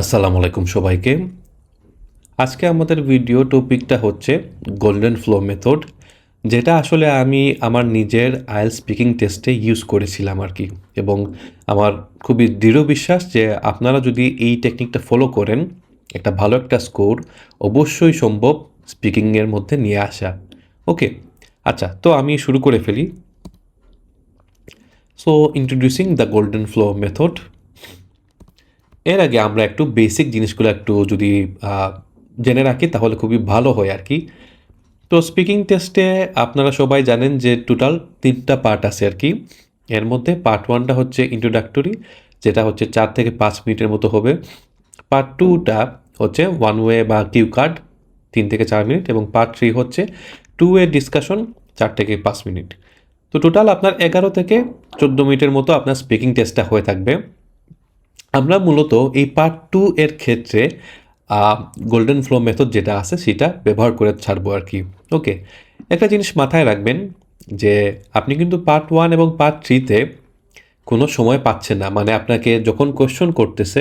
আসসালামু আলাইকুম সবাইকে। আজকে আমাদের ভিডিও টপিকটা হচ্ছে গোল্ডেন ফ্লো মেথড যেটা আসলে আমি আমার নিজের আইএল স্পিকিং টেস্টে ইউজ করেছিলাম আর কি। এবং আমার খুবই দৃঢ় বিশ্বাস যে আপনারা যদি এই টেকনিকটা ফলো করেন, একটা ভালো একটা স্কোর অবশ্যই সম্ভব স্পিকিংয়ের মধ্যে নিয়ে আসা। ওকে আচ্ছা তো আমি শুরু করে ফেলি। So introducing the golden flow method এর আগে আমরা একটু বেসিক জিনিসগুলো একটু যদি জেনে রাখি তাহলে খুবই ভালো হয় আর কি। তো স্পিকিং টেস্টে আপনারা সবাই জানেন যে টোটাল তিনটা পার্ট আছে আর কি। এর মধ্যে পার্ট ওয়ানটা হচ্ছে ইন্ট্রোডাক্টরি যেটা হচ্ছে চার থেকে পাঁচ মিনিটের মতো হবে। পার্ট টুটা হচ্ছে ওয়ান ওয়ে বা কিউ কার্ড তিন থেকে চার মিনিট এবং পার্ট থ্রি হচ্ছে টু ওয়ে ডিসকাশন চার থেকে পাঁচ মিনিট। তো টোটাল আপনার এগারো থেকে চোদ্দ মিনিটের মতো আপনার স্পিকিং টেস্টটা হয়ে থাকবে। আমরা মূলত এই পার্ট টু এর ক্ষেত্রে গোল্ডেন ফ্লো মেথড যেটা আছে সেটা ব্যবহার করে ছাড়বো আর কি। ওকে একটা জিনিস মাথায় রাখবেন যে, আপনি কিন্তু পার্ট ওয়ান এবং পার্ট থ্রিতে কোনো সময় পাচ্ছেন না। মানে আপনাকে যখন কোশ্চেন করতেছে,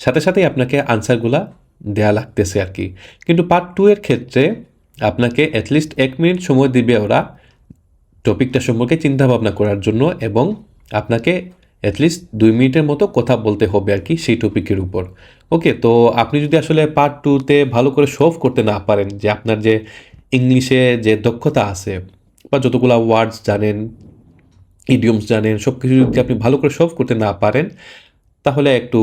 সাথে সাথেই আপনাকে আনসারগুলা দেয়া লাগতেছে আর কি। কিন্তু পার্ট টু এর ক্ষেত্রে আপনাকে অ্যাটলিস্ট এক মিনিট সময় দিবে ওরা টপিকটা সম্পর্কে চিন্তা ভাবনা করার জন্য এবং আপনাকে অ্যাটলিস্ট দুই মিনিটের মতো কথা বলতে হবে আর কি সেই টপিকের উপর। ওকে তো আপনি যদি আসলে পার্ট টুতে ভালো করে সলভ করতে না পারেন যে আপনার যে ইংলিশে যে দক্ষতা আছে বা যতগুলা ওয়ার্ডস জানেন ইডিয়মস জানেন সব কিছু যদি আপনি ভালো করে সলভ করতে না পারেন, তাহলে একটু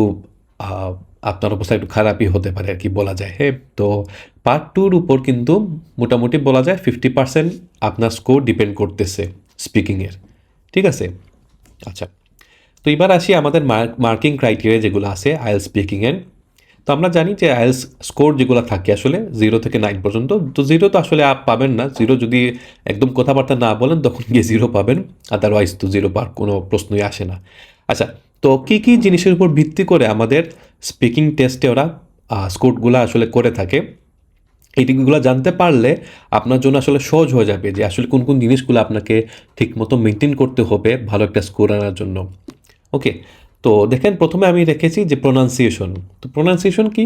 আপনার অবস্থা একটু খারাপই হতে পারে আর কি বলা যায়। হ্যাঁ তো পার্ট টুর উপর কিন্তু মোটামুটি বলা যায় ফিফটি পার্সেন্ট আপনার স্কোর ডিপেন্ড করতেছে স্পিকিংয়ের ঠিক আছে? আচ্ছা তো এবার আসি আমাদের মার্কিং ক্রাইটেরিয়া যেগুলো আছে আইএল স্পিকিংয়ের তো আমরা জানি যে আইএলস স্কোর যেগুলো থাকে আসলে জিরো থেকে নাইন পর্যন্ত, তো জিরো তো আসলে আপ পাবেন না। জিরো যদি একদম কথাবার্তা না বলেন, তখন গিয়ে জিরো পাবেন। আদারওয়াইজ তো জিরো পার কোনো প্রশ্নই আসে না। আচ্ছা তো কী কী জিনিসের উপর ভিত্তি করে আমাদের স্পিকিং টেস্টে ওরা স্কোরগুলো আসলে করে থাকে? এইগুলো জানতে পারলে আপনার জন্য আসলে সহজ হয়ে যাবে যে আসলে কোন কোন জিনিসগুলো আপনাকে ঠিকমতো মেনটেন করতে হবে ভালো একটা স্কোর আনার জন্য। ওকে তো দেখেন প্রথমে আমি রেখেছি যে প্রোনাউন্সিয়েশন তো প্রোনাউন্সিয়েশন কি?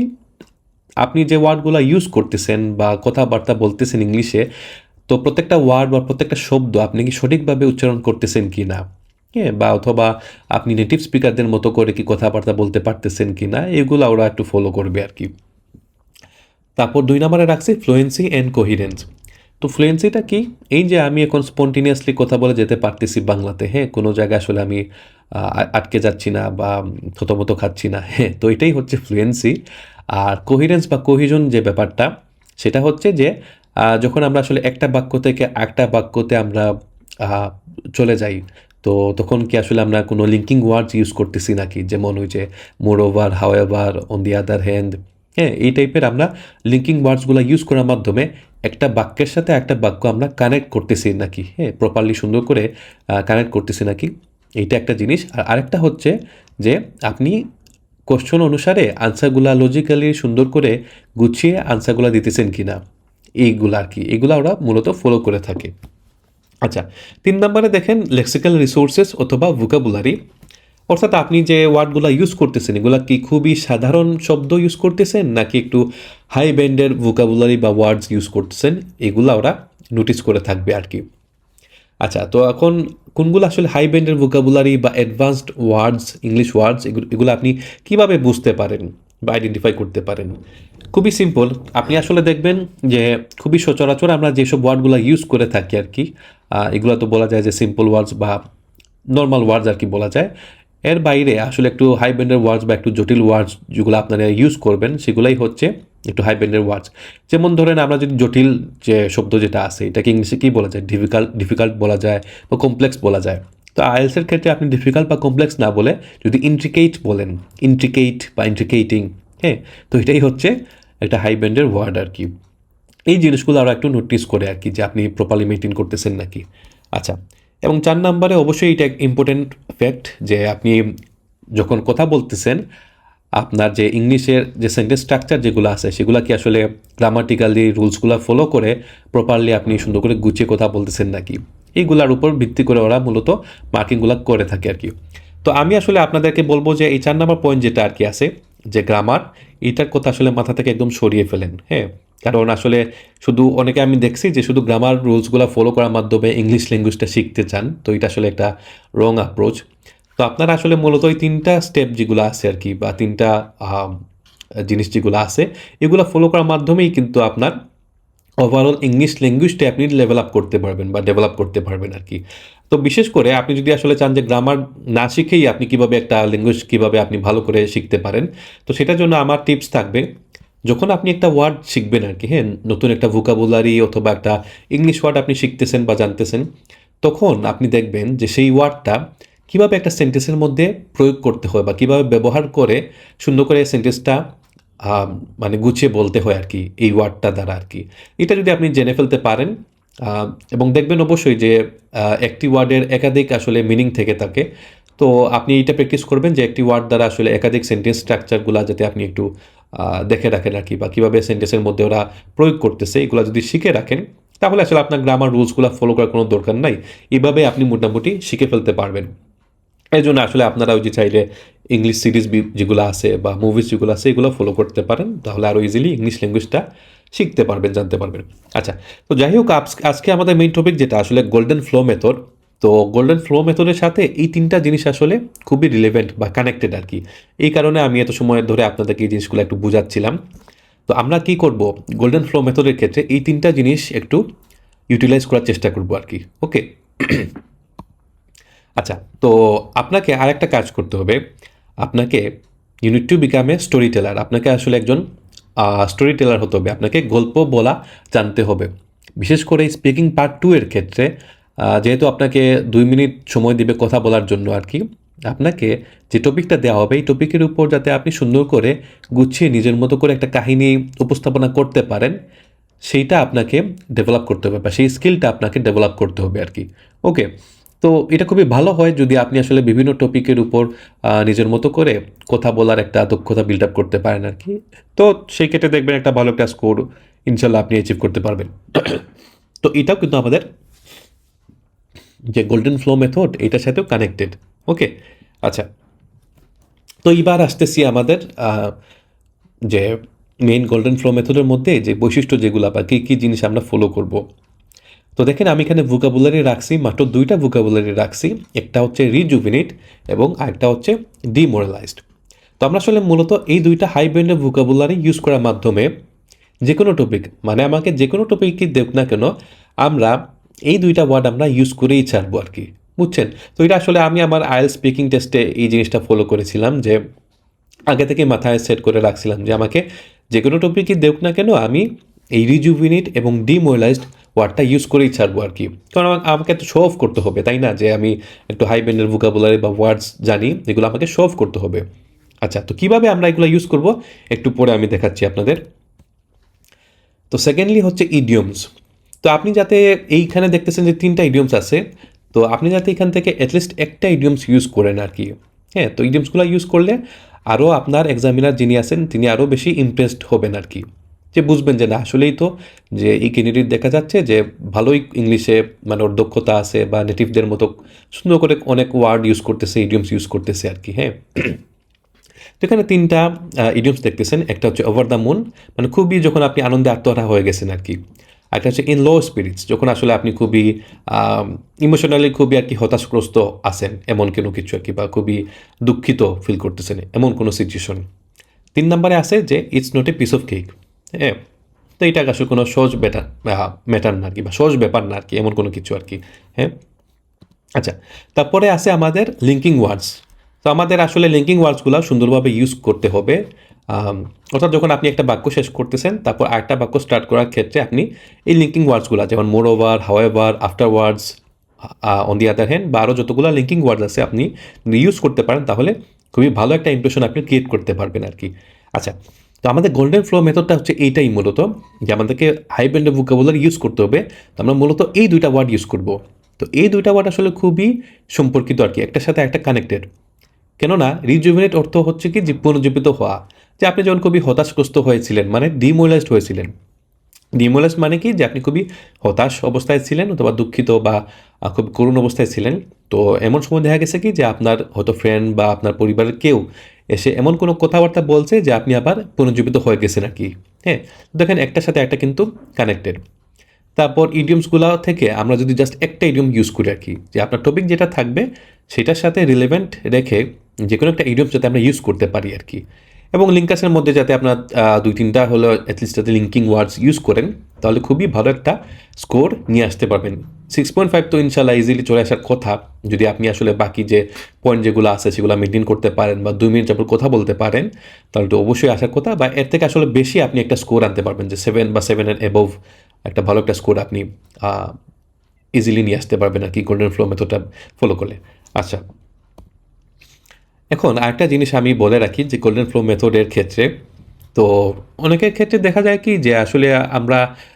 আপনি যে ওয়ার্ডগুলো ইউজ করতেছেন বা কথাবার্তা বলতেছেন ইংলিশে তো প্রত্যেকটা ওয়ার্ড বা প্রত্যেকটা শব্দ আপনি কি সঠিকভাবে উচ্চারণ করতেছেন কি না হ্যাঁ বা অথবা আপনি নেটিভ স্পিকারদের মতো করে কি কথাবার্তা বলতে পারতেছেন কি না এগুলো ওরা একটু ফলো করবে আর কি। তারপর দুই নম্বরে রাখছি ফ্লুয়েন্সি অ্যান্ড কোহিরেন্স তো ফ্লুয়েন্সিটা কি? এই যে আমি এখন স্পন্টিনিয়াসলি কথা বলে যেতে পারতেছি বাংলাতে হ্যাঁ কোনো জায়গায় আসলে আমি আটকে যাচ্ছি না বা থতমত খাচ্ছি না। হ্যাঁ তো এটাই হচ্ছে ফ্লুয়েন্সি আর কোহিরেন্স বা কোহিজন যে ব্যাপারটা, সেটা হচ্ছে যে যখন আমরা আসলে একটা বাক্য থেকে একটা বাক্যতে আমরা চলে যাই, তো তখন কি আসলে আমরা কোনো লিঙ্কিং ওয়ার্ডস ইউজ করতেছি নাকি? যেমন ওই যে moreover however on the other hand হ্যাঁ এই টাইপের আমরা লিঙ্কিং ওয়ার্ডসগুলো ইউজ করার মাধ্যমে একটা বাক্যের সাথে একটা বাক্য আমরা কানেক্ট করতেছি নাকি? হ্যাঁ প্রপারলি সুন্দর করে কানেক্ট করতেছি নাকি? এইটা একটা জিনিস। আর আরেকটা হচ্ছে যে আপনি কোশ্চন অনুসারে আনসারগুলা লজিক্যালি সুন্দর করে গুছিয়ে আনসারগুলা দিতেছেন কি না এইগুলো আর কি। এগুলো ওরা মূলত ফলো করে থাকে। আচ্ছা তিন নম্বরে দেখেন লেক্সিক্যাল রিসোর্সেস অথবা ভোকাবুলারি অর্থাৎ আপনি যে ওয়ার্ডগুলো ইউজ করতেছেন, এগুলো কি খুবই সাধারণ শব্দ ইউজ করতেছেন, নাকি একটু হাই ব্যান্ডের ভোকাবুলারি বা ওয়ার্ডস ইউজ করতেছেন? এগুলো ওরা নোটিস করে থাকবে আর কি। আচ্ছা তো এখন কোনগুলো আসলে হাই ব্যান্ডের ভোকাবুলারি বা অ্যাডভান্সড ওয়ার্ডস ইংলিশ ওয়ার্ডস এগুলো আপনি কীভাবে বুঝতে পারেন বা আইডেন্টিফাই করতে পারেন? খুবই সিম্পল আপনি আসলে দেখবেন যে খুবই সচরাচর আমরা যেসব ওয়ার্ডগুলো ইউজ করে থাকি আর কি এগুলো তো বলা যায় যে সিম্পল ওয়ার্ডস বা নর্মাল ওয়ার্ডস আর কি বলা যায়। এর বাইরে আসলে একটু হাই ব্যান্ডের ওয়ার্ডস বা একটু জটিল ওয়ার্ডস যেগুলো আপনারা ইউজ করবেন, সেগুলাই হচ্ছে একটু হাই ব্যান্ডের ওয়ার্ডস যেমন ধরেন আমরা যদি জটিল যে শব্দ যেটা আছে, এটাকে ইংলিশে কী বলা যায়? ডিফিকাল্ট ডিফিকাল্ট বলা যায় বা কমপ্লেক্স বলা যায়। তো আইএলসের ক্ষেত্রে আপনি ডিফিকাল্ট বা কমপ্লেক্স না বলে যদি ইন্ট্রিকেট বলেন ইন্ট্রিকেট বা ইন্ট্রিকেটিং হ্যাঁ? তো এটাই হচ্ছে একটা হাই ব্যান্ডের ওয়ার্ড আর কি। এই জিনিসগুলো আরও একটু নোটিস করে আর কি যে আপনি প্রপারলি মেনটেন করতেছেন নাকি। আচ্ছা এবং চার নাম্বারে অবশ্যই এটা ইম্পর্টেন্ট ফ্যাক্ট যে আপনি যখন কথা বলতেছেন আপনার যে ইংলিশের যে সেন্টেন্স স্ট্রাকচার যেগুলো আছে, সেগুলো কি আসলে গ্রামাটিক্যালি রুলসগুলো ফলো করে প্রপারলি আপনি সুন্দর করে গুছিয়ে কথা বলতেছেন নাকি? এইগুলার উপর ভিত্তি করে ওরা মূলত মার্কিংগুলো করে থাকে আর কি। তো আমি আসলে আপনাদেরকে বলব যে এই চার নম্বর পয়েন্ট যেটা আর কি আছে, যে গ্রামার এটার কথা আসলে মাথা থেকে একদম সরিয়ে ফেলেন হ্যাঁ? কারণ আসলে শুধু অনেকে আমি দেখছি যে শুধু গ্রামার রুলসগুলো ফলো করার মাধ্যমে ইংলিশ ল্যাঙ্গুয়েজটা শিখতে চান, তো এটা আসলে একটা রং অ্যাপ্রোচ তো আপনারা আসলে মূলত ওই তিনটা স্টেপ যেগুলো আছে আর কি, বা তিনটা জিনিস যেগুলো আছে, এগুলো ফলো করার মাধ্যমেই কিন্তু আপনার ওভারঅল ইংলিশ ল্যাঙ্গুয়েজটা আপনি লেভেল আপ করতে পারবেন বা ডেভেলপ করতে পারবেন আর কি। তো বিশেষ করে আপনি যদি আসলে চান যে গ্রামার না শিখেই আপনি কীভাবে একটা ল্যাঙ্গুয়েজ কীভাবে আপনি ভালো করে শিখতে পারেন, তো সেটার জন্য আমার টিপস থাকবে, যখন আপনি একটা ওয়ার্ড শিখবেন আর কি হ্যাঁ নতুন একটা ভোকাবুলারি অথবা একটা ইংলিশ ওয়ার্ড আপনি শিখতেছেন বা জানতেছেন, তখন আপনি দেখবেন যে সেই ওয়ার্ডটা কীভাবে একটা সেন্টেন্সের মধ্যে প্রয়োগ করতে হয় বা কীভাবে ব্যবহার করে সুন্দর করে সেন্টেন্সটা মানে গুছিয়ে বলতে হয় আর কি, এই ওয়ার্ডটা দ্বারা আর কি। এটা যদি আপনি জেনে ফেলতে পারেন এবং দেখবেন অবশ্যই যে একটি ওয়ার্ডের একাধিক আসলে মিনিং থেকে থাকে। তো আপনি এইটা প্র্যাকটিস করবেন যে একটি ওয়ার্ড দ্বারা আসলে একাধিক সেন্টেন্স স্ট্রাকচারগুলো যাতে আপনি একটু দেখে রাখেন আর কি, বা কীভাবে সেন্টেন্সের মধ্যে ওরা প্রয়োগ করতেছে, এগুলো যদি শিখে রাখেন, তাহলে আসলে আপনার গ্রামার রুলসগুলো ফলো করার কোনো দরকার নাই। এভাবে আপনি মোটামুটি শিখে ফেলতে পারবেন। এই জন্য আসলে আপনারা ওই যে চাইলে ইংলিশ সিরিজ যেগুলো আছে বা মুভিজ যেগুলো আছে, এগুলো ফলো করতে পারেন। তাহলে আরও ইজিলি ইংলিশ ল্যাঙ্গুয়েজটা শিখতে পারবেন, জানতে পারবেন। আচ্ছা তো যাই হোক, আজকে আমাদের মেইন টপিক যেটা আসলে গোল্ডেন ফ্লো মেথড তো গোল্ডেন ফ্লো মেথডের সাথে এই তিনটা জিনিস আসলে খুবই রিলেভেন্ট বা কানেক্টেড আর কি। এই কারণে আমি এত সময় ধরে আপনাদেরকে এই জিনিসগুলো একটু বোঝাচ্ছিলাম। তো আমরা কি করব? গোল্ডেন ফ্লো মেথডের ক্ষেত্রে এই তিনটা জিনিস একটু ইউটিলাইজ করার চেষ্টা করব আর কি। ওকে আচ্ছা তো আপনাকে আরেকটা কাজ করতে হবে। আপনাকে you need to become a storyteller আপনাকে আসলে একজন স্টোরি টেলার হতে হবে। আপনাকে গল্প বলা জানতে হবে। বিশেষ করে স্পিকিং পার্ট টু এর ক্ষেত্রে যেহেতু আপনাকে দুই মিনিট সময় দিবে কথা বলার জন্য আর কি, আপনাকে যে টপিকটা দেওয়া হবে, এই টপিকের উপর যাতে আপনি সুন্দর করে গুছিয়ে নিজের মতো করে একটা কাহিনী উপস্থাপনা করতে পারেন, সেইটা আপনাকে ডেভেলপ করতে হবে বা সেই স্কিলটা আপনাকে ডেভেলপ করতে হবে আর কি। ওকে তো এটা খুবই ভালো হয় যদি আপনি আসলে বিভিন্ন টপিকের উপর নিজের মতো করে কথা বলার একটা দক্ষতা বিল্ড আপ করতে পারেন আর কি। তো সেই ক্ষেত্রে দেখবেন একটা ভালো একটা স্কোর ইনশাল্লাহ আপনি অ্যাচিভ করতে পারবেন। তো এটাও কিন্তু আমাদের যে গোল্ডেন ফ্লো মেথড এটার সাথেও কানেক্টেড ওকে আচ্ছা তো এবার আসতেছি আমাদের যে মেইন গোল্ডেন ফ্লো মেথডের মধ্যে যে বৈশিষ্ট্য যেগুলো বা কী কী জিনিস আমরা ফলো করব। তো দেখেন, আমি এখানে ভোকাবুলারি রাখছি, মাত্র দুইটা ভোকাবুলারি রাখছি। একটা হচ্ছে রিজুভিনেট এবং আরেকটা হচ্ছে ডিমোরালাইজড তো আমরা আসলে মূলত এই দুইটা হাই ব্যান্ডের ভোকাবুলারি ইউজ করার মাধ্যমে যে কোনো টপিক মানে আমাকে যে কোনো টপিকই দেখ না কেন, আমরা এই দুইটা ওয়ার্ড আমরা ইউজ করেই ছাড়বো আর কি। বুঝছেন? তো এটা আসলে আমি আমার আয়েল স্পিকিং টেস্টে এই জিনিসটা ফলো করেছিলাম যে আগে থেকে মাথায় সেট করে রাখছিলাম যে আমাকে যে কোনো টপিকই দেখ না কেন, আমি এই রিজুভিনেট এবং ডিমোরালাইজড ওয়ার্ডটা ইউজ করেই ছাড়বো আর কি। কারণ আমা- আমাকে একটু শো অফ করতে হবে, তাই না? যে আমি একটু হাই ব্যান্ডের ভোকাবুলারি বা ওয়ার্ডস জানি যেগুলো আমাকে শো অফ করতে হবে। আচ্ছা তো কীভাবে আমরা এগুলো ইউজ করব? একটু পরে আমি দেখাচ্ছি আপনাদের। তো সেকেন্ডলি হচ্ছে ইডিয়মস তো আপনি যাতে এইখানে দেখতেছেন যে তিনটা ইডিয়মস আছে, তো আপনি যাতে এখান থেকে অ্যাটলিস্ট একটা ইডিয়মস ইউজ করেন আর কি। হ্যাঁ তো ইডিয়মসগুলো ইউজ করলে আরও আপনার এক্সামিনার যিনি আছেন, তিনি আরও বেশি ইমপ্রেসড হবেন আর কি। যে বুঝবেন যে না, আসলেই তো যে এই ক্যান্ডিডেট দেখা যাচ্ছে যে ভালোই ইংলিশে মানে ওর দক্ষতা আছে বা নেটিভদের মতো সুন্দর করে অনেক ওয়ার্ড ইউজ করতেছে ইডিয়মস ইউজ করতেছে আর কি হ্যাঁ। তো এখানে তিনটা ইডিয়মস দেখতেছেন, একটা হচ্ছে ওভার দ্য মুন মানে খুবই যখন আপনি আনন্দে আত্মহারা হয়ে গেছেন আর কি। একটা হচ্ছে ইন লো স্পিরিটস যখন আসলে আপনি খুবই ইমোশনালি খুবই আর কি হতাশগ্রস্ত আছেন, এমন কোনো কিছু আর কি, বা খুবই দুঃখিত ফিল করতেছেন এমন কোনো সিচুয়েশন তিন নম্বরে আছে যে it's not a piece of cake হ্যাঁ তো এটা আসলে কোনো সহজ ব্যাটার ম্যাটার না আর কি, বা সহজ ব্যাপার না আর কি, এমন কোনো কিছু আর কি হ্যাঁ? আচ্ছা তারপরে আছে আমাদের লিঙ্কিং ওয়ার্ডস তো আমাদের আসলে লিঙ্কিং ওয়ার্ডসগুলো সুন্দরভাবে ইউজ করতে হবে। অর্থাৎ যখন আপনি একটা বাক্য শেষ করতেছেন, তারপর আরেকটা বাক্য স্টার্ট করার ক্ষেত্রে আপনি এই লিঙ্কিং ওয়ার্ডসগুলো যেমন moreover however afterwards on the other hand বা আরও যতগুলো লিঙ্কিং ওয়ার্ডস আছে আপনি ইউজ করতে পারেন, তাহলে খুবই ভালো একটা ইমপ্রেশন আপনি ক্রিয়েট করতে পারবেন আর কি। আচ্ছা তো আমাদের গোল্ডেন ফ্লো মেথডটা হচ্ছে এইটাই মূলত, যে আমাদেরকে হাই ব্যান্ডের ভোকাবুলারি ইউজ করতে হবে। তো আমরা মূলত এই দুইটা ওয়ার্ড ইউজ করব। তো এই দুইটা ওয়ার্ড আসলে খুবই সম্পর্কিত আর কি, একটার সাথে একটা কানেক্টেড কেননা রিজুভিনেট অর্থ হচ্ছে কি, যে পুনর্জীবিত হওয়া। যে আপনি যখন খুবই হতাশগ্রস্ত হয়েছিলেন মানে ডিমোলাইজড হয়েছিলেন। ডিমোলাইজড মানে কি, যে আপনি খুবই হতাশ অবস্থায় ছিলেন, অথবা দুঃখিত বা খুব করুণ অবস্থায় ছিলেন। তো এমন সময় দেখা গেছে কি, যে আপনার হয়তো ফ্রেন্ড বা আপনার পরিবারের কেউ এসে এমন কোনো কথাবার্তা বলছে যে আপনি আবার পুনর্জীবিত হয়ে গেছেন আর কি। হ্যাঁ দেখেন একটার সাথে একটা কিন্তু কানেক্টেড তারপর ইডিয়মসগুলো থেকে আমরা যদি জাস্ট একটা ইডিয়ম ইউজ করি আর কি, যে আপনার টপিক যেটা থাকবে সেটার সাথে রিলেভেন্ট রেখে যে কোনো একটা ইডিয়ম যাতে আমরা ইউজ করতে পারি আর কি। এবং লিঙ্কাসের মধ্যে যাতে আপনার দুই তিনটা হলো অ্যাটলিস্ট যাতে লিঙ্কিং ওয়ার্ডস ইউজ করেন, তাহলে খুবই ভালো একটা স্কোর নিয়ে আসতে পারবেন। সিক্স পয়েন্ট ফাইভ তো ইনশাল্লাহ ইজিলি চলে আসার কথা। যদি আপনি আসলে বাকি যে পয়েন্ট যেগুলো আছে সেগুলো মেনটেন করতে পারেন বা দুই মিনিট যাবত কথা বলতে পারেন তাহলে তো অবশ্যই আসার কথা। বা এর থেকে আসলে বেশি আপনি একটা স্কোর আনতে পারবেন যে সেভেন বা সেভেনের এবোভ একটা ভালো একটা স্কোর আপনি ইজিলি নিয়ে আসতে পারবেন আর কি গোল্ডেন ফ্লো মেথডটা ফলো করলে। আচ্ছা। এখন আরেকটা জিনিস আমি বলে রাখি যে গোল্ডেন ফ্লো মেথডের ক্ষেত্রে তো অনেকের ক্ষেত্রে দেখা যায় কি যে আসলে আমরা আম,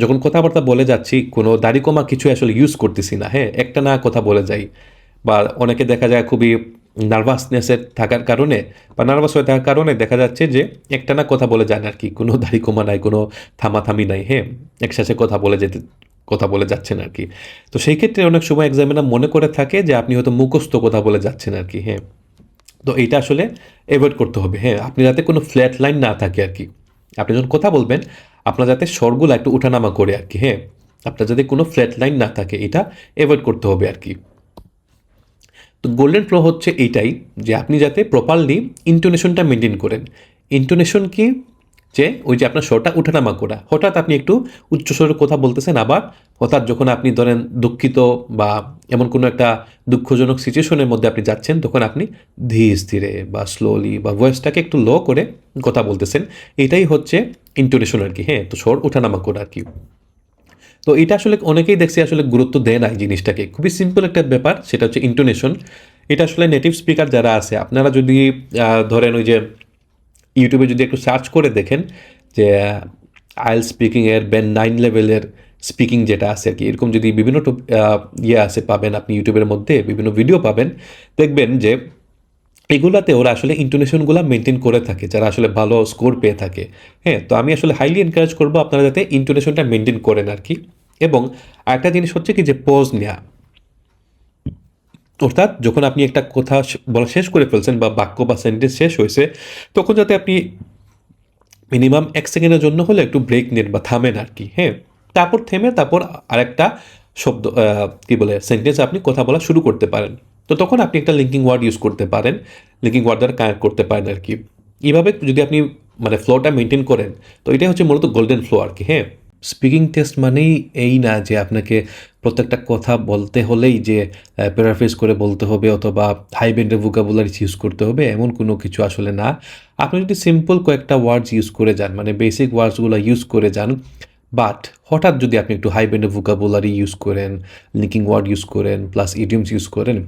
যখন কথাবার্তা বলে যাচ্ছি, কোনো দাড়ি কমা কিছু আসলে ইউজ করতেছি না। হ্যাঁ একটা না কথা বলে যাই বা অনেকে দেখা যায় খুবই নার্ভাসনেসের থাকার কারণে বা নার্ভাস হয়ে থাকার কারণে দেখা যাচ্ছে যে একটা না কথা বলে যান আর কি। কোনো দাড়ি কমা নাই, কোনো থামাথামি নাই হ্যাঁ একসাথে কথা বলে যেতে, কথা বলে যাচ্ছেন আর কি। তো সেই ক্ষেত্রে অনেক সময় এক্সামিনার মনে করে থাকে যে আপনি হয়তো মুখস্থ কথা বলে যাচ্ছেন আর কি হ্যাঁ। তো এইটা আসলে অ্যাভয়েড করতে হবে হ্যাঁ। আপনি যাতে কোনো ফ্ল্যাট লাইন না থাকে আর কি। আপনি যখন কথা বলবেন আপনার যাতে স্বরগুলো একটু ওঠানামা করে আর কি হ্যাঁ? আপনার যাতে কোনো ফ্ল্যাট লাইন না থাকে, এটা অ্যাভয়েড করতে হবে আর কি। তো গোল্ডেন ফ্লো হচ্ছে এইটাই যে আপনি যাতে প্রপারলি ইন্টোনেশনটা মেনটেন করেন। ইন্টোনেশন কি? যে ওই যে আপনার স্বরটা উঠানামা করা হঠাৎ আপনি একটু উচ্চ উচ্চস্বরে কথা বলতেছেন আবার, হঠাৎ যখন আপনি ধরেন দুঃখিত বা এমন কোনো একটা দুঃখজনক সিচুয়েশনের মধ্যে আপনি যাচ্ছেন, তখন আপনি ধীরে স্থিরে বা স্লোলি বা ভয়েসটাকে একটু লো করে কথা বলতেছেন। এটাই হচ্ছে ইন্টোনেশন আর কি হ্যাঁ তো স্বর উঠানামা করা আর কি তো এটা আসলে অনেকেই দেখছি আসলে গুরুত্ব দেয় না এই জিনিসটাকে। খুবই সিম্পল একটা ব্যাপার, সেটা হচ্ছে ইন্টোনেশন এটা আসলে নেটিভ স্পিকার যারা আছে, আপনারা যদি ধরেন ওই যে ইউটিউবে যদি একটু সার্চ করে দেখেন যে আইল স্পিকিংয়ের বেন নাইন লেভেলের স্পিকিং যেটা আছে আর কি, এরকম যদি বিভিন্ন ইয়ে আছে পাবেন আপনি ইউটিউবের মধ্যে, বিভিন্ন ভিডিও পাবেন, দেখবেন যে এগুলাতে ওরা আসলে ইন্টোনেশনগুলো মেনটেন করে থাকে, যারা আসলে ভালো স্কোর পেয়ে থাকে। হ্যাঁ তো আমি আসলে হাইলি এনকারেজ করব আপনারা যাতে ইন্টোনেশনটা মেনটেন করেন আর কি। এবং আরেকটা জিনিস হচ্ছে কি যে পজ নেওয়া অর্থাৎ যখন আপনি একটা কথা বলা শেষ করে ফেলছেন বা বাক্য বা সেন্টেন্স শেষ হয়েছে, তখন যাতে আপনি মিনিমাম এক সেকেন্ডের জন্য হলে একটু ব্রেক নেন বা থামেন আর কি হ্যাঁ? তারপর থেমে তারপর আরেকটা শব্দ কি বলে সেন্টেন্স আপনি কথা বলা শুরু করতে পারেন। তো তখন আপনি একটা লিঙ্কিং ওয়ার্ড ইউজ করতে পারেন লিঙ্কিং ওয়ার্ড দ্বারা কানেক্ট করতে পারেন আর কি এইভাবে যদি আপনি মানে ফ্লোটা মেনটেন করেন, তো এটাই হচ্ছে মূলত গোল্ডেন ফ্লো আর কি হ্যাঁ? স্পিকিং টেস্ট মানেই এই না যে আপনাকে প্রত্যেকটা কথা বলতে হলেই যে প্যারাফ্রেজ করে বলতে হবে অথবা হাই ব্যান্ডের ভোকাবুলারিজ ইউজ করতে হবে, এমন কোনো কিছু আসলে না। আপনি যদি সিম্পল কয়েকটা ওয়ার্ডস ইউজ করে যান মানে বেসিক ওয়ার্ডসগুলো ইউজ করে যান বাট হঠাৎ যদি আপনি একটু হাই ব্যান্ডের ভোকাবুলারি ইউজ করেন লিঙ্কিং ওয়ার্ড ইউজ করেন প্লাস ইডিয়মস ইউজ করেন,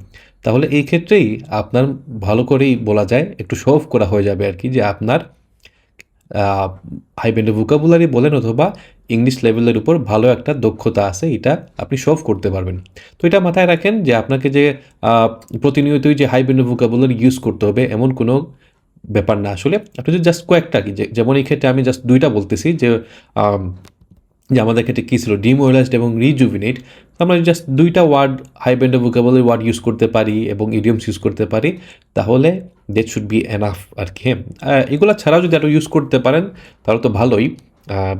তাহলে এই ক্ষেত্রেই আপনার ভালো করেই বলা যায়, একটু শো অফ করা হয়ে যাবে আর কি যে আপনার হাই ব্যান্ডের ভোকাবুলারি বলেন অথবা ইংলিশ লেভেলের উপর ভালো একটা দক্ষতা আছে, এটা আপনি সলভ করতে পারবেন। তো এটা মাথায় রাখেন যে আপনাকে যে প্রতিনিয়তই যে হাই ব্যান্ডের ভোকাবুলারি ইউজ করতে হবে, এমন কোনো ব্যাপার না। আসলে আপনি যদি জাস্ট কয়েকটা কি যেমন এই ক্ষেত্রে আমি জাস্ট দুইটা বলতেছি, যে যে আমাদের ক্ষেত্রে কী ছিল ডিমোরালাইজড এবং রিজুভিনেট আমরা জাস্ট দুইটা word high band vocabulary word use করতে পারি এবং ইডিয়মস ইউজ করতে পারি, তাহলে দ্যাট শুড বি এনাফ আর কি হ্যাঁ। এগুলা ছাড়াও যদি আরও ইউজ করতে পারেন, তাহলে তো ভালোই।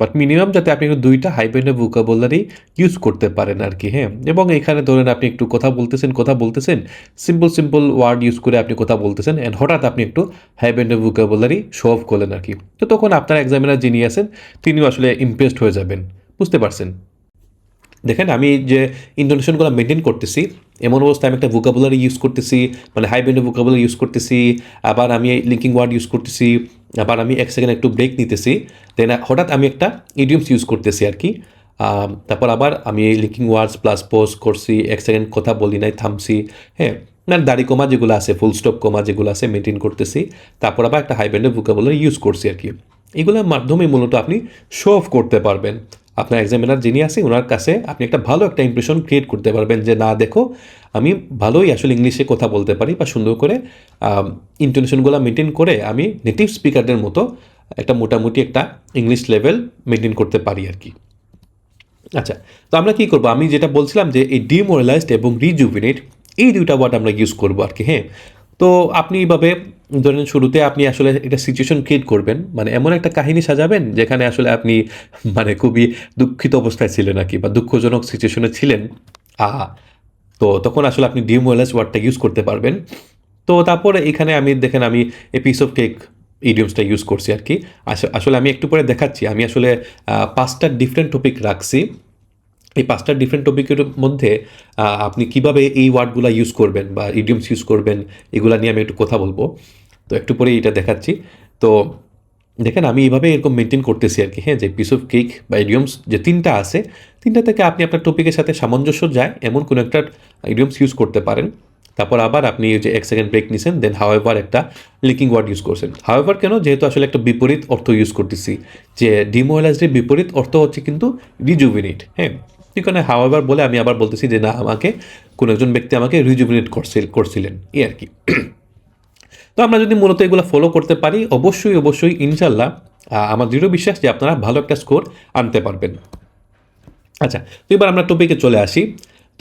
বাট মিনিমাম যাতে আপনি একটু দুইটা হাই ব্যান্ডের ভোকাবুলারি ইউজ করতে পারেন আর কি হ্যাঁ? এবং এখানে ধরেন আপনি একটু কথা বলতেছেন কথা বলতেছেন সিম্পল সিম্পল ওয়ার্ড ইউজ করে আপনি কথা বলতেছেন অ্যান্ড হঠাৎ আপনি একটু হাই ব্যান্ডের ভোকাবুলারি শো অফ করলেন আর কি তো তখন আপনার এক্সামিনার যিনি আছেন, তিনিও আসলে ইমপ্রেসড হয়ে যাবেন। বুঝতে পারছেন? দেখেন, আমি যে ইন্টোনেশনগুলো মেনটেন করতেছি, এমন অবস্থায় আমি একটা ভোকাবুলারি ইউজ করতেছি মানে হাই ব্যান্ডের ভোকাবুলারি ইউজ করতেছি, আবার আমি লিঙ্কিং ওয়ার্ড ইউজ করতেছি আবার আমি এক সেকেন্ড একটু ব্রেক নিতেছি। দেন হঠাৎ আমি একটা ইডিয়মস ইউজ করতেছি আর কি তারপর আবার আমি লিকিং ওয়ার্ডস প্লাস পোস্ট করছি, এক সেকেন্ড কথা বলি নাই, থামছি। হ্যাঁ না, দাড়ি কমা যেগুলো আছে ফুল স্টপ কমা যেগুলো আছে মেনটেন করতেছি। তারপর আবার একটা হাইব্যান্ডের ভোকাবুলারি ইউজ করছি আর কি এগুলোর মাধ্যমে মূলত আপনি শো অফ করতে পারবেন। আপনার এক্সামিনার যিনি আছে ওনার কাছে আপনি একটা ভালো একটা ইমপ্রেশন ক্রিয়েট করতে পারবেন যে, না, দেখো, আমি ভালোই আসলে ইংলিশে কথা বলতে পারি বা সুন্দর করে ইন্টোনেশনগুলো মেনটেন করে আমি নেটিভ স্পিকারদের মতো একটা মোটামুটি একটা ইংলিশ লেভেল মেনটেন করতে পারি আর কি। আচ্ছা তো আমরা কি করব? আমি যেটা বলছিলাম যে, এই ডিমোরালাইজড এবং রিজুভিনেট এই দুইটা ওয়ার্ড আমরা ইউজ করব আর কি হ্যাঁ? তো আপনি এইভাবে ধরেন শুরুতে আপনি আসলে একটা সিচুয়েশন ক্রিয়েট করবেন মানে এমন একটা কাহিনী সাজাবেন যেখানে আসলে আপনি মানে খুবই দুঃখিত অবস্থায় ছিলেন আর কি বা দুঃখজনক সিচুয়েশনে ছিলেন। আহ, তো তখন আসলে আপনি ডিমোয়ালাস ওয়ার্ডটা ইউজ করতে পারবেন। তো তারপরে এখানে আমি দেখেন আমি এ পিস অফ কেক ইডিয়মসটা ইউজ করছি আর কি। আস- আসলে আমি একটু পরে দেখাচ্ছি। আমি আসলে পাঁচটা ডিফারেন্ট টপিক রাখছি। এই পাঁচটা ডিফারেন্ট টপিকের মধ্যে আপনি কীভাবে এই ওয়ার্ডগুলো ইউজ করবেন বা ইডিয়মস ইউজ করবেন, এগুলা নিয়ে আমি একটু কথা বলব। তো একটু পরে এটা দেখাচ্ছি। তো দেখেন, আমি এইভাবে এরকম মেনটেন করতেছি আর কি। হ্যাঁ যে পিস অফ কেক বা ইডিয়মস যে তিনটা আছে, তিনটা থেকে আপনি আপনার টপিকের সাথে সামঞ্জস্য যায়, এমন কোনো একটা ইডিয়মস ইউজ করতে পারেন। তারপর আবার আপনি যে এক সেকেন্ড ব্রেক নিছেন দেন হাওয়েভার একটা লিকিং ওয়ার্ড ইউজ করছেন। হাওয়েভার কেন? যেহেতু আসলে একটা বিপরীত অর্থ ইউজ করতেছি। যে ডিমোয়ালাইজের বিপরীত অর্থ হচ্ছে কিন্তু রিজুভিনেট হ্যাঁ? এখানে হাওয়েভার বলে আমি আবার বলতেছি যে না, আমাকে কোনো একজন ব্যক্তি আমাকে রিজুভিনেট করছিল, করছিলেন। এই আর কি। তো আমরা যদি মূলত এগুলো ফলো করতে পারি, অবশ্যই অবশ্যই ইনশাল্লাহ আমার দৃঢ় বিশ্বাস যে আপনারা ভালো একটা স্কোর আনতে পারবেন। আচ্ছা তো এবার আমরা টপিকে চলে আসি।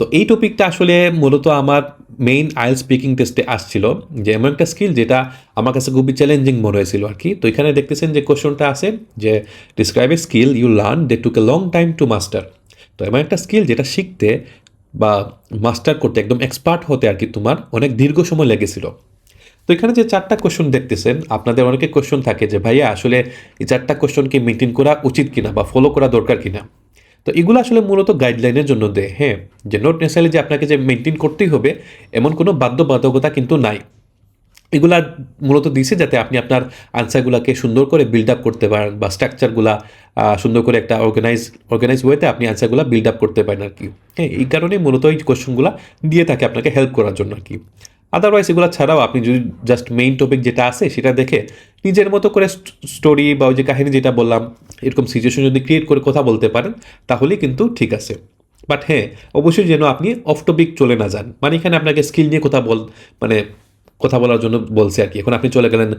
তো এই টপিকটা আসলে মূলত আমার মেইন আইল স্পিকিং টেস্টে আসছিল, যে এমন একটা স্কিল যেটা আমার কাছে খুবই চ্যালেঞ্জিং মনে হয়েছিল আর কি। তো এখানে দেখতেছেন যে কোশ্চনটা আছে, যে describe a skill you learn they took a long time to master এমন একটা স্কিল যেটা শিখতে বা মাস্টার করতে একদম এক্সপার্ট হতে আর কি তোমার অনেক দীর্ঘ সময় লেগেছিল। তো এখানে যে চারটা কোশ্চেন দেখতেছেন, আপনাদের অনেকে কোশ্চেন থাকে যে, ভাইয়া, আসলে এই চারটা কোশ্চেনকে মেনটেন করা উচিত কিনা বা ফলো করা দরকার কিনা? তো এগুলো আসলে মূলত গাইডলাইনের জন্য দেয়। হ্যাঁ যে নোট নেসারি যে আপনাকে যে মেনটেন করতেই হবে, এমন কোনো বাধ্যবাধকতা কিন্তু নাই। এগুলা মূলত দিছে যাতে আপনি আপনার আনসারগুলোকে সুন্দর করে বিল্ড আপ করতে পারেন বা স্ট্রাকচারগুলা সুন্দর করে একটা অর্গানাইজ অর্গানাইজ ওয়েতে আপনি আনসারগুলো বিল্ড আপ করতে পারেন আর কি। হ্যাঁ এই কারণে মূলত এই কোশ্চেনগুলো দিয়ে থাকে আপনাকে হেল্প করার জন্য আর কি। আদারওয়াইজ এগুলো ছাড়াও আপনি যদি জাস্ট মেইন টপিক যেটা আছে সেটা দেখে নিজের মতো করে স্টোরি বা ওই যে কাহিনী যেটা বললাম, এরকম সিচুয়েশন যদি ক্রিয়েট করে কথা বলতে পারেন, তাহলেই কিন্তু ঠিক আছে। বাট হ্যাঁ অবশ্যই যেন আপনি অফ টপিক চলে না যান। মানে এখানে আপনাকে স্কিল নিয়ে কথা বল মানে কথা বলার জন্য বলছে আর কি। এখন আপনি চলে গেলেন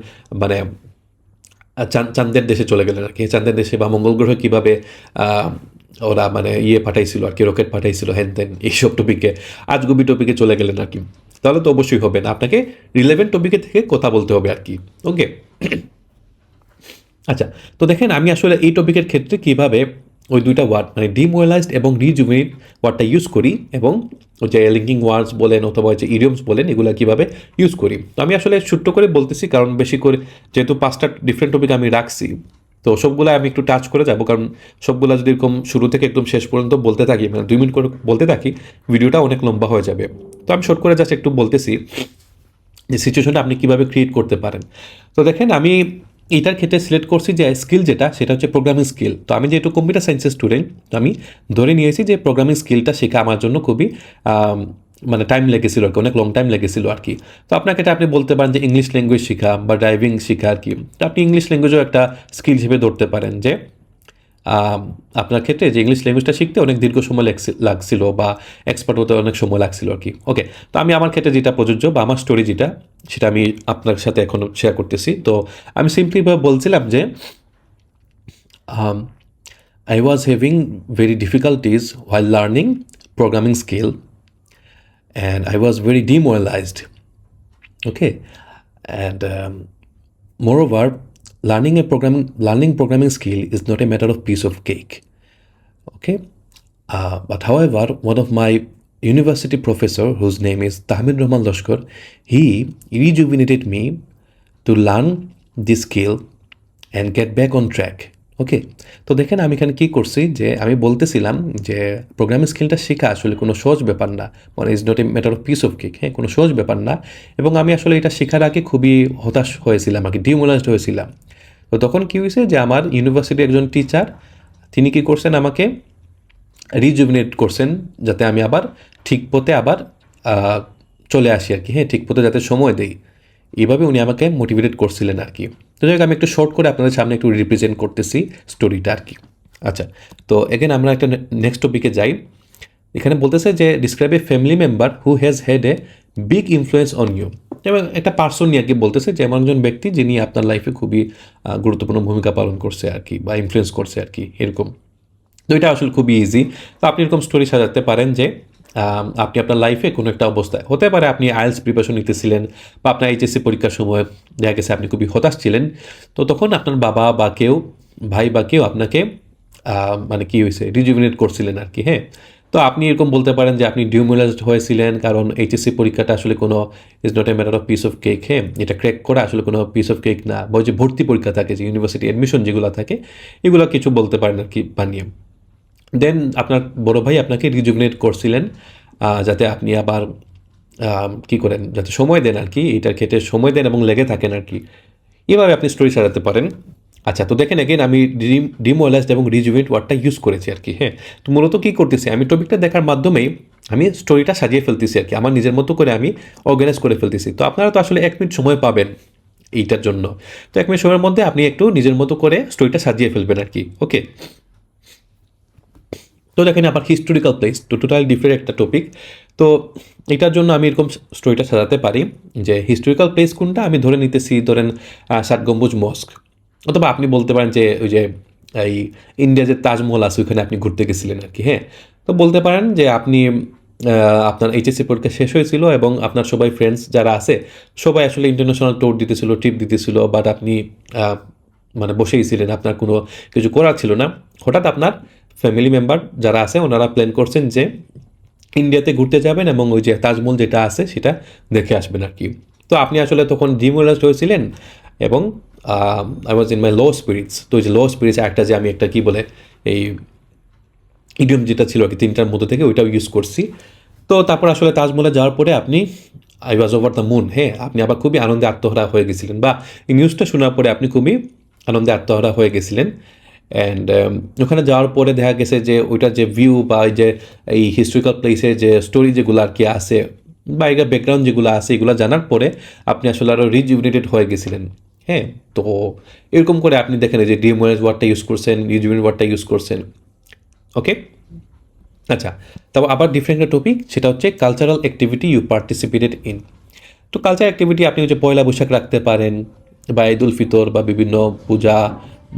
মানে আহ, চান- চাঁদের দেশে চলে গেলেন আর কি। চান্দের দেশে বা মঙ্গল গ্রহে কীভাবে ওরা মানে ইয়ে পাঠাইছিল আর কি রকেট পাঠাইছিল হ্যান তেন এইসব টপিকে আজগুবি টপিকে চলে গেলেন আর কি। তাহলে তো অবশ্যই হবে না। আপনাকে রিলেভেন্ট টপিকে থেকে কথা বলতে হবে আর কি। ওকে আচ্ছা তো দেখেন আমি আসলে এই টপিকের ক্ষেত্রে কীভাবে ওই দুইটা ওয়ার্ড মানে ডিমোয়েলাইজড এবং রিজুমিনেট ওয়ার্ডটা ইউজ করি এবং ওই যে লিঙ্কিং ওয়ার্ডস বলেন অথবা যে ইডিয়মস বলেন, এগুলো কীভাবে ইউজ করি। তো আমি আসলে ছোট্ট করে বলতেছি, কারণ বেশি করে যেহেতু পাঁচটা ডিফারেন্ট টপিক আমি রাখছি, তো সবগুলো আমি একটু টাচ করে যাব, কারণ সবগুলো যদি এরকম শুরু থেকে একদম শেষ পর্যন্ত বলতে থাকি মানে দুই মিনিট করে বলতে থাকি ভিডিওটা অনেক লম্বা হয়ে যাবে। তো আমি শর্ট করে জাস্ট একটু বলতেছি যে সিচুয়েশনটা আপনি কীভাবে ক্রিয়েট করতে পারেন। তো দেখেন, আমি এটার ক্ষেত্রে সিলেক্ট করছি যে স্কিল যেটা, সেটা হচ্ছে প্রোগ্রামিং স্কিল তো আমি যেহেতু কম্পিউটার সায়েন্সের স্টুডেন্ট তো আমি ধরে নিয়েছি যে প্রোগ্রামিং স্কিলটা শেখা আমার জন্য খুবই মানে টাইম লেগেছিলো আর কি অনেক লং টাইম লেগেছিলো আর কি তো আপনাকে এটা আপনি বলতে পারেন যে ইংলিশ ল্যাঙ্গুয়েজ শেখা বা ড্রাইভিং শেখা আর কি। তো আপনি ইংলিশ ল্যাঙ্গুয়েজও একটা স্কিল হিসেবে ধরতে পারেন যে আপনার ক্ষেত্রে যে ইংলিশ ল্যাঙ্গুয়েজটা শিখতে অনেক দীর্ঘ সময় লাগছি- লাগছিল বা এক্সপার্ট হতে অনেক সময় লাগছিল আর কি ওকে তো আমি আমার ক্ষেত্রে যেটা প্রযোজ্য বা আমার স্টোরি যেটা সেটা আমি আপনার সাথে এখন শেয়ার করতেছি তো আমি সিম্পলিভাবে বলছিলাম যে I was having very difficulties while learning programming skill and I was very demoralized. Okay, and um, moreover, learning a programming learning programming skill is not a matter of piece of cake. Okay, uh, but however, one of my university professor, whose name is Tahmid Rahman Lashkar, he rejuvenated me to learn this skill and get back on track. Okay তো দেখেন আমি এখানে কী করছি যে আমি বলতেছিলাম যে programming স্কিলটা শেখা আসলে কোনো সহজ ব্যাপার না মানে is not a matter of piece of cake হ্যাঁ কোনো সহজ ব্যাপার না এবং আমি আসলে এটা শেখার আগে খুবই হতাশ হয়েছিলাম আর কি ডিমোলাইজড হয়েছিলাম তো তখন কী হয়েছে যে আমার ইউনিভার্সিটির একজন টিচার তিনি কী করছেন আমাকে রিজুভিনেট করছেন যাতে আমি আবার ঠিক পথে আবার চলে আসি আর কি। হ্যাঁ ঠিক পথে যাতে সময় দেই। এইভাবে উনি আমাকে মোটিভেটেড করছিলেন আর কি। তো যাই আমি একটু শর্ট করে আপনাদের সামনে একটু রিপ্রেজেন্ট করতেছি স্টোরিটা আর কি। আচ্ছা তো এগেন আমরা একটা নেক্সট টপিকে যাই। এখানে বলতেছে যে describe a family member who has had a big influence on you এবং একটা পার্সন নিয়ে কি বলতেছে যে, এমন একজন ব্যক্তি যিনি আপনার লাইফে খুবই গুরুত্বপূর্ণ ভূমিকা পালন করছে আর কি, বা ইনফ্লুয়েন্স করছে আর কি, এরকম। তো এটা আসলে খুবই ইজি তো আপনি এরকম স্টোরি সাজাতে পারেন যে আপনি আপনার লাইফে কোনো একটা অবস্থায়, হতে পারে আপনি আইএলস প্রিপারেশন নিতেছিলেন, বা আপনার এইচএসসি পরীক্ষার সময় দেখা গেছে আপনি খুবই হতাশ ছিলেন, তো তখন আপনার বাবা বা কেউ, ভাই বা কেউ আপনাকে মানে কি হয়েছে রিজুভিনেট করছিলেন আর কি হ্যাঁ। তো আপনি এরকম বলতে পারেন যে আপনি ডিউমোলাইজড হয়েছিলেন, কারণ এইচএসসি পরীক্ষাটা আসলে কোনো is not a matter of piece of cake হ্যাঁ? এটা ক্র্যাক করা আসলে কোনো পিস অফ কেক না, বা যে ভর্তি পরীক্ষা থাকে, যে ইউনিভার্সিটি অ্যাডমিশন যেগুলো থাকে, এগুলো কিছু বলতে পারেন আর কি বানিয়ে। দেন আপনার বড় ভাই আপনাকে রিজুভিনেট করছিলেন যাতে আপনি আবার কি করেন, যাতে সময় দেন আর কি, এটার ক্ষেত্রে সময় দেন এবং লেগে থাকেন আর কি। এভাবে আপনি স্টোরি সাজাতে পারেন। আচ্ছা তো দেখেন এগেন আমি ডিম ডিমোলাইজড এবং রিজুভেট ওয়ার্ডটা ইউজ করেছি আর কি হ্যাঁ। তো মূলত কী করতেছি? আমি টপিকটা দেখার মাধ্যমেই আমি স্টোরিটা সাজিয়ে ফেলতেছি আর কি, আমার নিজের মতো করে আমি অর্গানাইজ করে ফেলতেছি। তো আপনারা তো আসলে এক মিনিট সময় পাবেন এইটার জন্য। তো এক মিনিট সময়ের মধ্যে আপনি একটু নিজের মতো করে স্টোরিটা সাজিয়ে ফেলবেন আর কি ওকে তো দেখেন আবার হিস্টোরিক্যাল প্লেস তো টোটাল ডিফারেন্ট একটা টপিক তো এটার জন্য আমি এরকম স্টোরিটা সাজাতে পারি যে হিস্টোরিক্যাল প্লেস কোনটা? আমি ধরে নিতেছি, ধরেন ষাট গম্বুজ মস্ক। অথবা আপনি বলতে পারেন যে ওই যে এই ইন্ডিয়া যে তাজমহল আছে, ওইখানে আপনি ঘুরতে গেছিলেন আর কি হ্যাঁ? তো বলতে পারেন যে আপনি আপনার এইচএসসি পরীক্ষা শেষ হয়েছিল এবং আপনার সবাই ফ্রেন্ডস যারা আছে, সবাই আসলে ইন্টারন্যাশনাল ট্যুর দিতেছিল ট্রিপ দিতেছিল বাট আপনি মানে বসেই ছিলেন আপনার কোনো কিছু করার ছিল না। হঠাৎ আপনার ফ্যামিলি মেম্বার যারা আছে, ওনারা প্ল্যান করছেন যে ইন্ডিয়াতে ঘুরতে যাবেন এবং ওই যে তাজমহল যেটা আছে, সেটা দেখে আসবেন আর কি। তো আপনি আসলে তখন ডিমোলাইজড হয়েছিলেন এবং I was in my low spirits তো ওই যে লো স্পিরিটস একটা যে আমি একটা কি বলে, এই ইডিয়ম যেটা ছিল আর কি, তিনটার মধ্যে থেকে ওইটাও ইউজ করছি। তো তারপর আসলে তাজমহলে যাওয়ার পরে আপনি I was over the moon হ্যাঁ আপনি আবার খুবই আনন্দে আত্মহারা হয়ে গেছিলেন। বা এই নিউজটা শোনার পরে আপনি খুবই আনন্দে আত্মহারা হয়ে গেছিলেন। অ্যান্ড ওখানে যাওয়ার পরে দেখা গেছে যে ওইটার যে ভিউ বা যে এই হিস্টোরিক্যাল প্লেসের যে স্টোরি যেগুলো আর কি আছে, বা এগুলো ব্যাকগ্রাউন্ড যেগুলো আছে, এগুলো জানার পরে আপনি আসলে আরও রিজুভিনেটেড হয়ে গেছিলেন। হ্যাঁ তো এরকম করে আপনি দেখেন যে ডিএমওয়াইজ ওয়ার্ডটা ইউজ করছেন রিজুভিনেট ওয়ার্ডটা ইউজ করছেন। ওকে আচ্ছা তারপর আবার ডিফারেন্ট একটা টপিক সেটা হচ্ছে cultural activity you participated in তো কালচার অ্যাক্টিভিটি আপনি হচ্ছে পয়লা বৈশাখ রাখতে পারেন, বা ঈদ উল ফিতর বা বিভিন্ন পূজা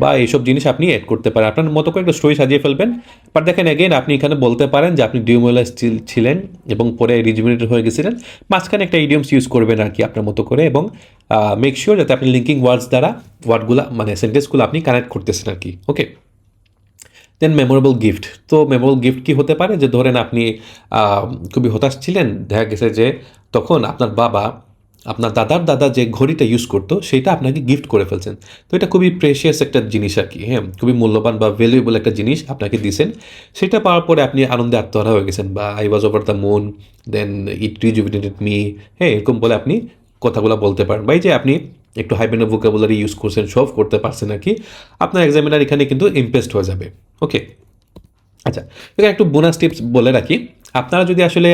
বা এইসব জিনিস আপনি অ্যাড করতে পারেন। আপনার মতো করে একটা স্টোরি সাজিয়ে ফেলবেন। বাট দেখেন এগেন আপনি এখানে বলতে পারেন যে আপনি ডিউমোলাইজ ছিলেন এবং পরে রিজুমিনেটেড হয়ে গেছিলেন। মাঝখানে একটা ইডিয়মস ইউজ করবেন আর কি আপনার মতো করে এবং মেক শিওর যাতে আপনি লিঙ্কিং ওয়ার্ডস দ্বারা ওয়ার্ডগুলো মানে সেন্টেন্সগুলো আপনি কানেক্ট করতেছেন আর কি ওকে দেন মেমোরেবল গিফট তো মেমোরেবল গিফট কি হতে পারে? যে ধরেন আপনি খুবই হতাশ ছিলেন। দেখা গেছে যে তখন আপনার বাবা আপনার দাদার দাদা যে ঘড়িটা ইউজ করতো সেটা আপনাকে গিফট করে ফেলছেন। তো এটা খুবই প্রেশিয়াস একটা জিনিস আর কি হ্যাঁ? খুবই মূল্যবান বা ভ্যালুয়েবল একটা জিনিস আপনাকে দিয়েছেন সেটা পাওয়ার পরে আপনি আনন্দে আত্মহারা হয়ে গেছেন বা I was over the moon then it rejuvenated me হ্যাঁ? এরকম বলে আপনি কথাগুলো বলতে পারেন। বা এই যে আপনি একটু হাইবেনের ভোকাবুলারি ইউজ করছেন সব করতে পারছেন আর কি, আপনার এক্সামিনার এখানে কিন্তু ইমপ্রেসড হয়ে যাবে। ওকে আচ্ছা এখানে একটু বোনাস টিপস বলে রাখি। আপনারা যদি আসলে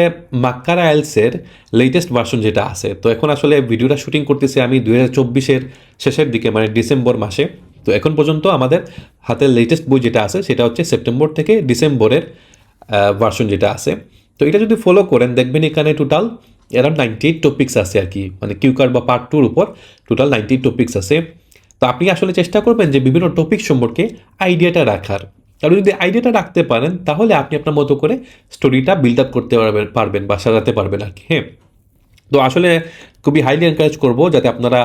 মাক্কার আইলসের লেটেস্ট ভার্সন যেটা আছে, তো এখন আসলে ভিডিওটা শুটিং করতেছি আমি দুই হাজার শেষের দিকে মানে ডিসেম্বর মাসে। তো এখন পর্যন্ত আমাদের হাতের লেটেস্ট বই যেটা আছে, সেটা হচ্ছে সেপ্টেম্বর থেকে ডিসেম্বরের ভার্সন যেটা আছে। তো এটা যদি ফলো করেন, দেখবেন এখানে total around ninety eight topics আছে আর কি মানে কিউকার বা পার্ট টুর উপর টোটাল নাইনটি এইট টপিক্স আছে। তো আপনি আসলে চেষ্টা করবেন যে বিভিন্ন টপিক সম্পর্কে আইডিয়াটা রাখার। আর যদি আইডিয়াটা রাখতে পারেন, তাহলে আপনি আপনার মতো করে স্টোরিটা বিল্ড আপ করতে পারবেন পারবেন বা সাজাতে পারবেন আর কি হ্যাঁ? তো আসলে খুবই হাইলি এনকারেজ করব যাতে আপনারা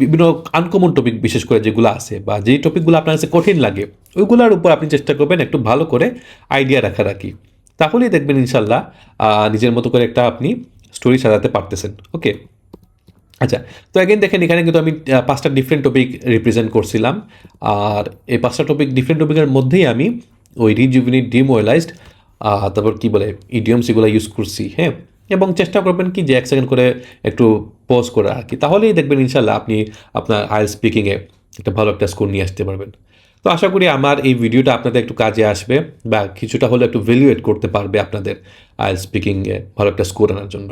বিভিন্ন আনকমন টপিক বিশেষ করে যেগুলো আছে বা যেই টপিকগুলো আপনার কাছে কঠিন লাগে, ওইগুলোর উপর আপনি চেষ্টা করবেন একটু ভালো করে আইডিয়া রাখার আর কি। তাহলেই দেখবেন ইনশাল্লাহ নিজের মতো করে একটা আপনি স্টোরি সাজাতে পারতেছেন ওকে আচ্ছা তো অ্যাগেন দেখেন, এখানে কিন্তু আমি পাঁচটা ডিফারেন্ট টপিক রিপ্রেজেন্ট করছিলাম। আর এই পাঁচটা টপিক ডিফারেন্ট টপিকের মধ্যেই আমি ওই রিজুভিনিট ডিমোয়েলাইজড তারপর কি বলে ইডিয়মস এগুলো ইউজ করছি হ্যাঁ? এবং চেষ্টা করবেন কি যে এক সেকেন্ড করে একটু পজ করে আর কি। তাহলেই দেখবেন ইনশাল্লাহ আপনি আপনার আইএল স্পিকিংয়ে একটা ভালো একটা স্কোর নিয়ে আসতে পারবেন। তো আশা করি আমার এই ভিডিওটা আপনাদের একটু কাজে আসবে বা কিছুটা হলে একটু ভ্যালুয়েট করতে পারবে আপনাদের আইএল স্পিকিংয়ে ভালো একটা স্কোর আনার জন্য।